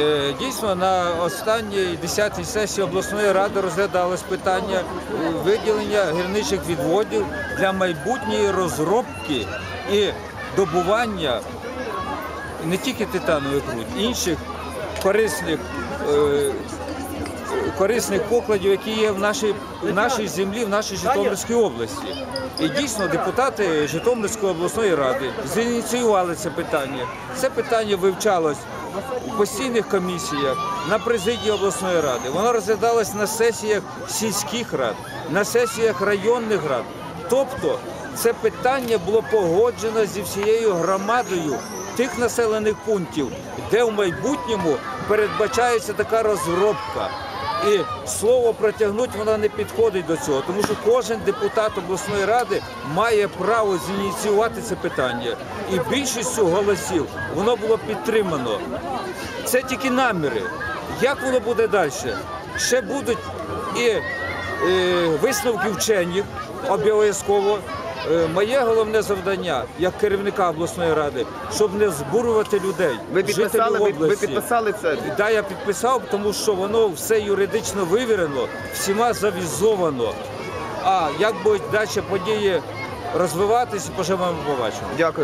Е, Дійсно, на останній 10-й сесії обласної ради розглядалось питання виділення гірничих відводів для майбутньої розробки і добування не тільки титанових руд, інших корисних, е, корисних покладів, які є в нашій, в нашій землі, в нашій Житомирській області. І дійсно депутати Житомирської обласної ради зініціювали це питання. Це питання вивчалось у постійних комісіях на президії обласної ради. Воно розглядалось на сесіях сільських рад, на сесіях районних рад. Тобто це питання було погоджено зі всією громадою тих населених пунктів, де в майбутньому передбачається така розробка. І слово протягнути воно не підходить до цього, тому що кожен депутат обласної ради має право зініціювати це питання. І більшістю голосів воно було підтримано. Це тільки наміри. Як воно буде далі? Ще будуть і е, висновки вчених обов'язково. Е, Моє головне завдання як керівника обласної ради, щоб не збурювати людей, Ви підписали, ви, ви підписали це? Да, я підписав, тому що воно все юридично вивірено, всіма завізовано. А як будуть далі події розвиватися, поживемо побачимо. Дякую.